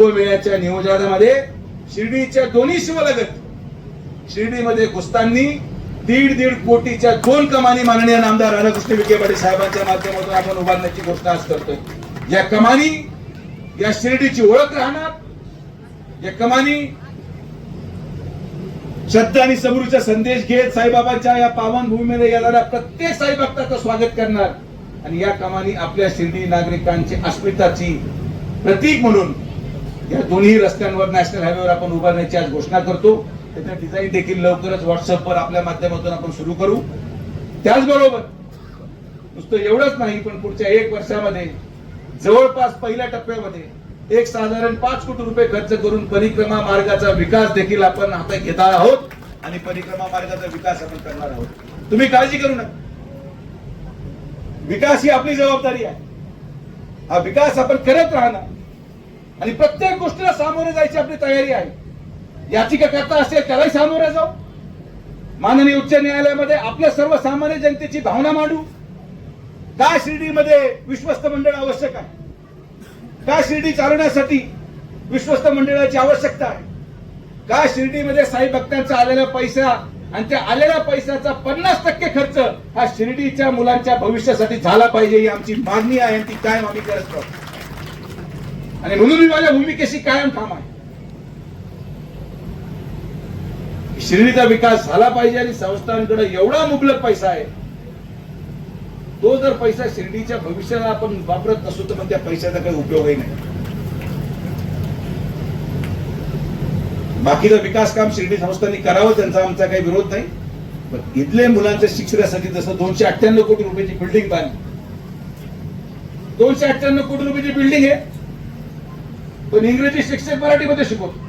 कुंभमेळ्याच्या नियोजनामध्ये शिर्डीच्या दोन्ही शिवलगत शिर्डीमध्ये कुस्तांनी दीड दीड कोटीच्या दोन कमानी माननीय नामदार राधाकृष्ण विखे पाटील साहेबांच्या माध्यमातून आपण उभारण्याची घोषणा आज करतोय. या कमानी या शिर्डीची ओळख राहणार. या कमानी श्रद्धा आणि समृद्धीचा संदेश घेत साईबाबांच्या या पावन भूमीमध्ये येणाऱ्या प्रत्येक साई भक्ताचं स्वागत करणार. आणि या कमानी आपल्या शिर्डी नागरिकांची अस्मिताची प्रतीक म्हणून या दोन्ही रस्त्यांवर नॅशनल हायवेवर आपण उभारण्याची आज घोषणा करतो. त्याच्या डिझाईन देखील लवकरच व्हॉट्सअपवर आपल्या माध्यमातून आपण सुरू करू. त्याचबरोबर नुसतं एवढंच नाही पण पुढच्या एक वर्षामध्ये जवळपास पहिल्या टप्प्यामध्ये एक साधारण पाच कोटी रुपये खर्च करून परिक्रमा मार्गाचा विकास देखील आपण हातात घेणार आहोत आणि परिक्रमा मार्गाचा विकास आपण करणार आहोत. तुम्ही काळजी करू नका. विकास ही आपली जबाबदारी आहे. हा विकास आपण करत राहणार. आणि प्रत्येक गोष्टीला सामोरे जायची आपली तयारी आहे. याचिका करता असेल त्यालाही सामोरे जाऊ. माननीय उच्च न्यायालयामध्ये आपल्या सर्वसामान्य जनतेची भावना मांडू. का शिर्डीमध्ये विश्वस्त मंडळ आवश्यक आहे. का शिर्डी चालवण्यासाठी विश्वस्त मंडळाची आवश्यकता आहे. का शिर्डीमध्ये साई भक्तांचा आलेला पैसा आणि त्या आलेल्या पैशाचा पन्नास टक्के खर्च हा शिर्डीच्या मुलांच्या भविष्यासाठी झाला पाहिजे ही आमची मागणी आहे आणि ती कायम आम्ही करत आणि म्हणून मी माझ्या भूमिकेशी कायम ठाम आहे. शिर्डीचा विकास झाला पाहिजे आणि संस्थांकडे एवढा मुबलक पैसा आहे. तो जर पैसा शिर्डीच्या भविष्याला आपण वापरत नसू तर मग त्या पैशाचा काही उपयोगही नाही. बाकीचं विकास काम शिर्डी संस्थांनी करावं त्यांचा आमचा काही विरोध नाही. पण इथले मुलांच्या शिक्षणासाठी जसं दोनशे अठ्ठ्याण्णव कोटी रुपयाची बिल्डिंग बांधली. दोनशे अठ्ठ्याण्णव कोटी रुपयाची बिल्डिंग आहे. पण इंग्रजी शिक्षक मराठीमध्ये शिकवतो.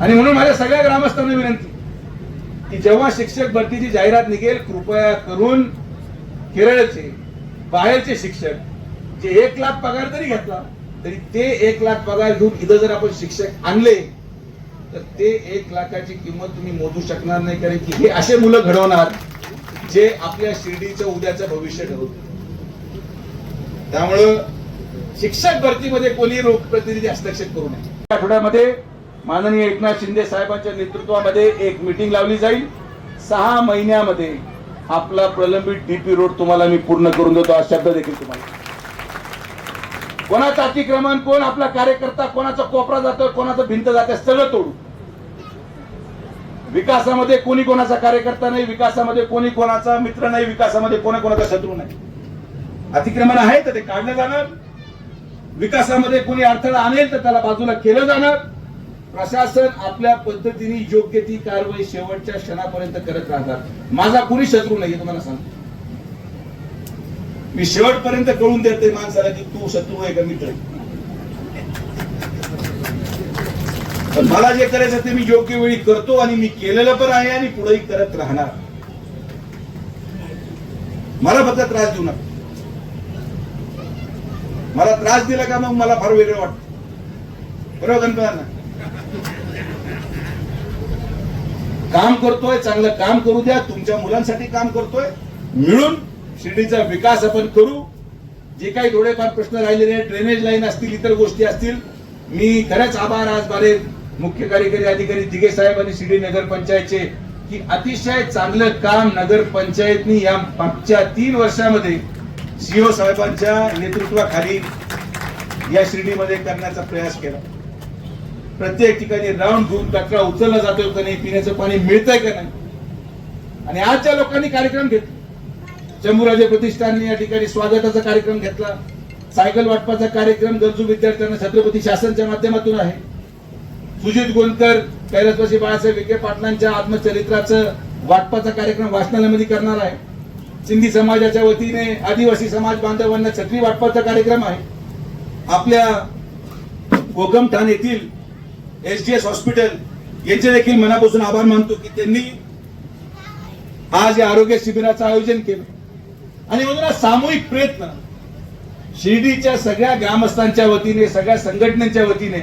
आणि म्हणून माझ्या सगळ्या ग्रामस्थांना विनंती की जेव्हा शिक्षक भरतीची जाहिरात निघेल कृपया करून केरळचे बाहेरचे शिक्षक जे एक लाख पगार जरी घेतला तरी ते एक लाख पगार घेऊन इथं जर आपण शिक्षक आणले तर ते एक लाखाची किंमत तुम्ही मोजू शकणार नाही कारण की हे असे मुलं घडवणार जे आपल्या शिर्डीचं उद्याचं भविष्य ठरवतील. त्यामुळं शिक्षक भरतीमध्ये कोणी लोकप्रतिनिधी हस्तक्षेप करू नये. आठवड्यामध्ये माननीय एकनाथ शिंदे साहेबांच्या नेतृत्वामध्ये एक मीटिंग लावली जाईल. सहा महिन्यामध्ये आपला प्रलंबित डीपी रोड तुम्हाला मी पूर्ण करून देतो. हा शब्द देखील तुम्हाला. कोणाचं अतिक्रमण कोण आपला कार्यकर्ता कोणाचा कोपरा जातोय कोणाचं भिंत जाते सगळं तोडू. विकासामध्ये कोणी कोणाचा कार्यकर्ता नाही विकासामध्ये कोणी कोणाचा मित्र नाही विकासामध्ये कोणा कोणाचा शत्रू नाही. अतिक्रमण आहे तर ते काढलं जाणार. विकासामध्ये कोणी अडथळा आणेल तर त्याला बाजूला केलं जाणार. प्रशासन आपल्या पद्धतीने योग्य ती कारवाई शेवटच्या क्षणापर्यंत करत राहणार माझा कोणी शत्रू नाही तुम्हाला सांगतो. मी शेवटपर्यंत कळून देते माणसाला की तू शत्रू आहे का मित्र पण मला जे करायचं ते मी योग्य वेळी करतो आणि मी केलेलं पण आहे आणि पुढेही करत राहणार. मला फक्त त्रास देऊ नका. मला त्रास दिला का मग मला फार वेगळं वाटत? बरोबर गणपतांना काम करतोय चांगलं काम करू द्या तुमच्या मुलांसाठी काम करतोय. मिळून शिर्डीचा विकास आपण करू. जे काही थोडेफार प्रश्न राहिलेले ड्रेनेज लाईन असतील इतर गोष्टी असतील मी खरंच आभार आज बारे मुख्य कार्यकारी अधिकारी दिघे साहेब आणि शिर्डी नगरपंचायतचे की अतिशय चांगलं काम नगरपंचायतनी या मागच्या तीन वर्षामध्ये सीओ साहेबांच्या नेतृत्वाखाली या श्रेणीमध्ये करण्याचा प्रयास केला. प्रत्येक ठिकाणी राऊंड घेऊन कचरा उचलला जातोय का नाही पिण्याचं पाणी मिळतंय का नाही? आणि आज ज्या लोकांनी कार्यक्रम घेतला. शंभूराजे प्रतिष्ठानने या ठिकाणी स्वागताचा कार्यक्रम घेतला. सायकल वाटपाचा कार्यक्रम गरजू विद्यार्थ्यांना छत्रपती शासनच्या माध्यमातून आहे. सुजित गोलकर कैलासवासी बाळासाहेब विखे पाटलांच्या आत्मचरित्राचं वाटपाचा कार्यक्रम वाचनालयामध्ये करणार आहे. सिंधी समाजाच्या वतीने आदिवासी समाज बांधवांना छत्री वाटपाचा कार्यक्रम आहे. आपल्या कोकमठाण येथील एस डी एस हॉस्पिटल यांचे देखील मनापासून आभार मानतो की त्यांनी आज या आरोग्य शिबिराचं आयोजन केलं. आणि म्हणून सामूहिक प्रयत्न. शिर्डीच्या सगळ्या ग्रामस्थांच्या वतीने सगळ्या संघटनेच्या वतीने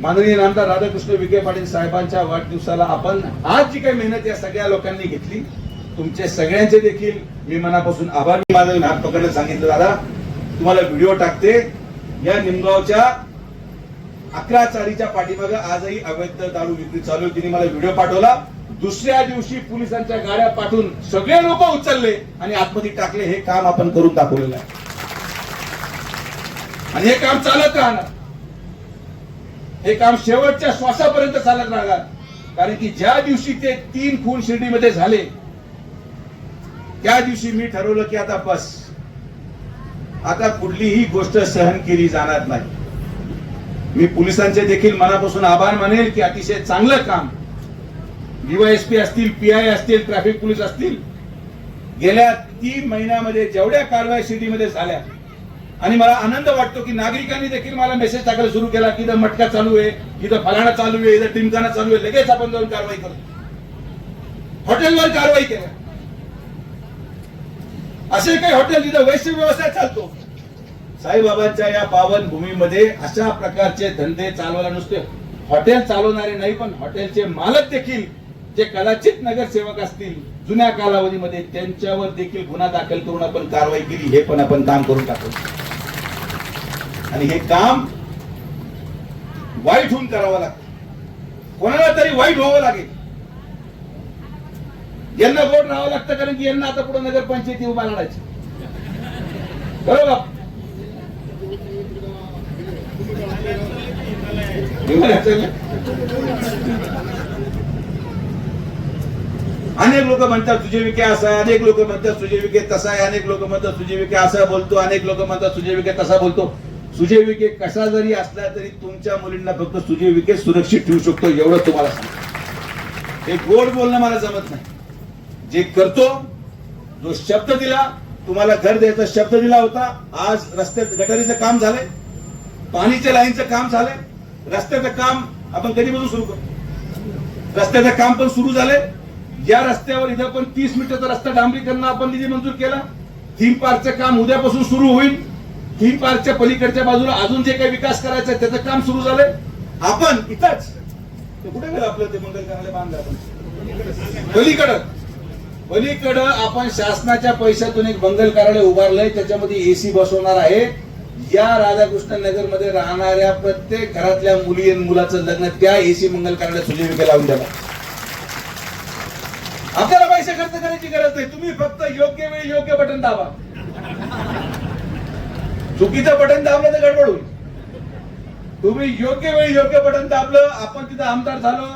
माननीय आमदार राधाकृष्ण विखे पाटील साहेबांच्या वाढदिवसाला आपण आज जी काही मेहनत या सगळ्या लोकांनी घेतली तुमचे सगळ्यांचे देखील मी मनापासून आभार मी माझा हात पकडलं सांगितलं दादा. तुम्हाला व्हिडिओ टाकते. या निमगावच्या अकरा चारीच्या पाठीमागे आजही अवैध दारू विक्री चालू आहे. तिने मला व्हिडिओ पाठवला. दुसऱ्या दिवशी पोलिसांच्या गाड्या पाठवून सगळे लोक उचलले आणि आतमध्ये टाकले. हे काम आपण करून दाखवलेलं आहे. आणि हे काम चालत राहणार. हे काम शेवटच्या श्वासापर्यंत चालत राहणार. कारण की ज्या दिवशी ते तीन खून शिर्डीमध्ये झाले त्या दिवशी मी ठरवलं की आता बस. आता कुठलीही गोष्ट सहन केली जाणार नाही. मी पोलिसांचे देखील मनापासून आभार मानेल की अतिशय चांगलं काम डीवायएसपी असतील पीआय असतील ट्रॅफिक पोलीस असतील गेल्या तीन महिन्यामध्ये जेवढ्या कारवाई सिटीमध्ये झाल्या आणि मला आनंद वाटतो की नागरिकांनी देखील मला मेसेज टाकायला सुरू केला की इथं मटका चालू आहे इथं फलाणा चालू आहे इथं टिमकाना चालू आहे लगेच आपण जाऊन कारवाई करतो हॉटेलवर कारवाई केल्या. असे काही हॉटेल तिथं वैश्य व्यवसाय चालतो. साईबाबांच्या या पावन भूमीमध्ये अशा प्रकारचे धंदे चालवायला नुसते हॉटेल चालवणारे नाही पण हॉटेलचे मालक देखील जे कदाचित नगरसेवक असतील जुन्या कालावधीमध्ये त्यांच्यावर देखील गुन्हा दाखल करून आपण कारवाई केली हे पण आपण काम करून टाकू. आणि हे काम वाईट होऊन करावं लागतं. कोणाला तरी वाईट व्हावं लागेल. यांना बोट राहावं लागतं कारण की यांना आता पुढे नगरपंचायती उभा लढायची. बरोबर? अनेक लोक म्हणतात तुझे विके असा आहे. अनेक लोक म्हणतात तुझे विके तसा आहे. अनेक लोक म्हणतात तुझे विके असा बोलतो. अनेक लोक म्हणतात तुझे विके तसा बोलतो. सुजय विके कसा जरी असला तरी तुमच्या मुलींना फक्त सुजय विके सुरक्षित ठेवू शकतो. एवढं तुम्हाला सांगतो. हे गोड बोलणं मला जमत नाही. जे करतो जो शब्द दिला तुम्हाला घर द्यायचा शब्द दिला होता. आज रस्त्यात गटारीचं काम झालंय पाणीच्या लाईनचं काम झालंय. रस्त्याचं काम आपण कधीपासून सुरू करतो? रस्त्याचं काम पण सुरू झालंय. या रस्त्यावर इथं पण तीस मीटरचा रस्ता डांबरीकरण आपण निधी मंजूर केला. थीम पार्कचं काम उद्यापासून सुरू होईल. थीम पार्कच्या पलीकडच्या बाजूला अजून जे काही विकास करायचा आहे त्याचं काम सुरू झालंय. आपण इथंच कुठे गेलं आपलं ते मंगल कार्यालय बांधलं आपण? पलीकडं. पलीकडं आपण शासनाच्या पैशातून एक बंगल कार्यालय उभारलंय त्याच्यामध्ये एसी बसवणार आहे. या राधाकृष्ण नगरमध्ये राहणाऱ्या प्रत्येक घरातल्या मुली आणि मुलाचं लग्न त्या एसी मंगल कार्यालय सुजीविके लावून द्यावा आपल्याला पैसे खर्च करायची गरज नाही. तुम्ही फक्त योग्य वेळी योग्य बटन दाबा. चुकीचं बटन दाबलं तर गडबड होईल. तुम्ही योग्य वेळी योग्य बटन दाबलं आपण तिथं आमदार झालो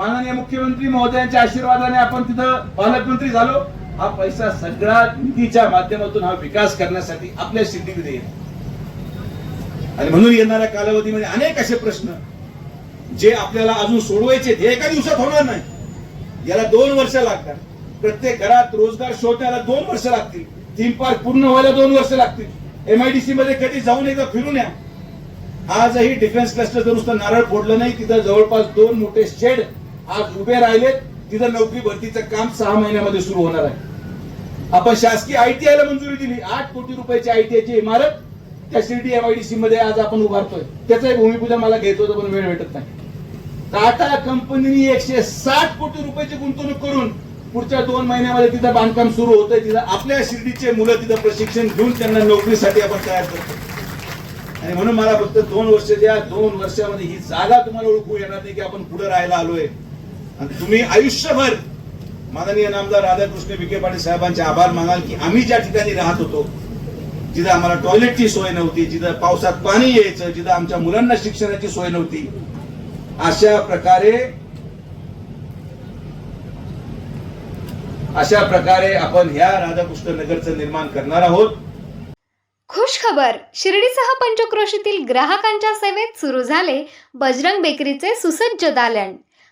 माननीय मुख्यमंत्री महोदयांच्या आशीर्वादाने आपण तिथं पालकमंत्री झालो. हा पैसा सगळा निधीच्या माध्यमातून हा विकास करण्यासाठी आपल्या सिद्धीमध्ये येईल आणि म्हणून येणाऱ्या कालावधीमध्ये अनेक असे प्रश्न जे आपल्याला अजून सोडवायचे हे एका दिवसात होणार नाही. याला दोन वर्ष लागतात. प्रत्येक घरात रोजगार शोधण्याला दोन वर्ष लागतील. थीम पार्क पूर्ण व्हायला दोन वर्ष लागतील. एमआयडीसी मध्ये कधी जाऊन एकदा फिरून या. आजही डिफेन्स क्लस्टर नुसतं नारळ फोडलं नाही तिथं जवळपास दोन मोठे शेड आज उभे राहिलेत तिथं नोकरी भरतीचं काम सहा महिन्यामध्ये सुरू होणार आहे. आपण शासकीय आयटीआय ला मंजुरी दिली. आठ कोटी रुपयाची आयटीआयची इमारत त्या शिर्डी एमआयडीसी मध्ये आज आपण उभारतोय. त्याचं भूमिपूजन मला घेत होतं पण वेळ भेटत नाही. टाटा कंपनीने एकशे साठ कोटी रुपयाची गुंतवणूक करून पुढच्या दोन महिन्यामध्ये तिथं बांधकाम सुरू होतंय. तिथं आपल्या शिर्डीचे मुलं तिथं प्रशिक्षण घेऊन त्यांना नोकरीसाठी आपण तयार करतो आणि म्हणून मला फक्त दोन वर्ष द्या. दोन वर्षामध्ये ही जागा तुम्हाला ओळखू येणार नाही की आपण पुढे राहायला आलोय. आणि तुम्ही आयुष्यभर माननीय नामदार राधाकृष्ण विखे पाटील साहेबांचे आभार मानाल की आम्ही ज्या ठिकाणी राहत होतो जिथं आम्हाला टॉयलेटची सोय नव्हती जिथं पावसात पाणी यायचं जिथं आमच्या मुलांना शिक्षणाची सोय नव्हती अशा प्रकारे अशा प्रकारे आपण ह्या राधाकृष्ण नगरचं निर्माण करणार आहोत. खुश खबर शिर्डीसह पंचक्रोशीतील ग्राहकांच्या सेवेत सुरू झाले बजरंग बेकरीचे सुसज्ज दालन.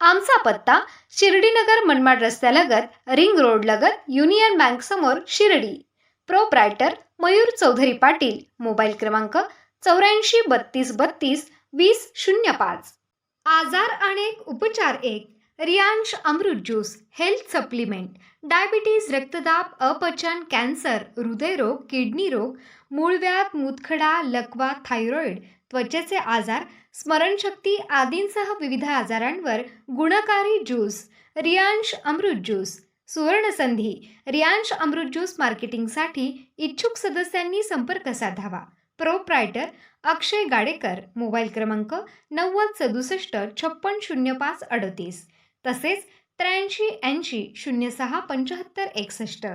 आमचा पत्ता शिर्डीनगर मनमाड रस्त्यालगत रिंग रोड लगत युनियन बँक समोर शिर्डी. प्रोप्रायटर मयूर चौधरी पाटील. मोबाईल क्रमांक चौऱ्याऐंशी बत्तीस बत्तीस वीस शून्य पाच. आजार अनेक उपचार एक. Riyansh Amrit juice health supplement. Diabetes रक्तदाब अपचन कॅन्सर हृदयरोग किडनी रोग मूळव्याध मूतखडा लकवा थायरॉईड त्वचेचे आजार स्मरणशक्ती आदींसह विविध आजारांवर गुणकारी ज्यूस रियांश अमृत ज्यूस सुवर्णसंधी रियांश अमृत ज्यूस मार्केटिंगसाठी इच्छुक सदस्यांनी संपर्क साधावा. प्रोप्रायटर अक्षय गाडेकर मोबाईल क्रमांक नव्वद सदुसष्ट छप्पन शून्य पाच अडतीस. तसेच त्र्याऐंशी ऐंशी शून्य सहा पंच्याहत्तर एकसष्ट.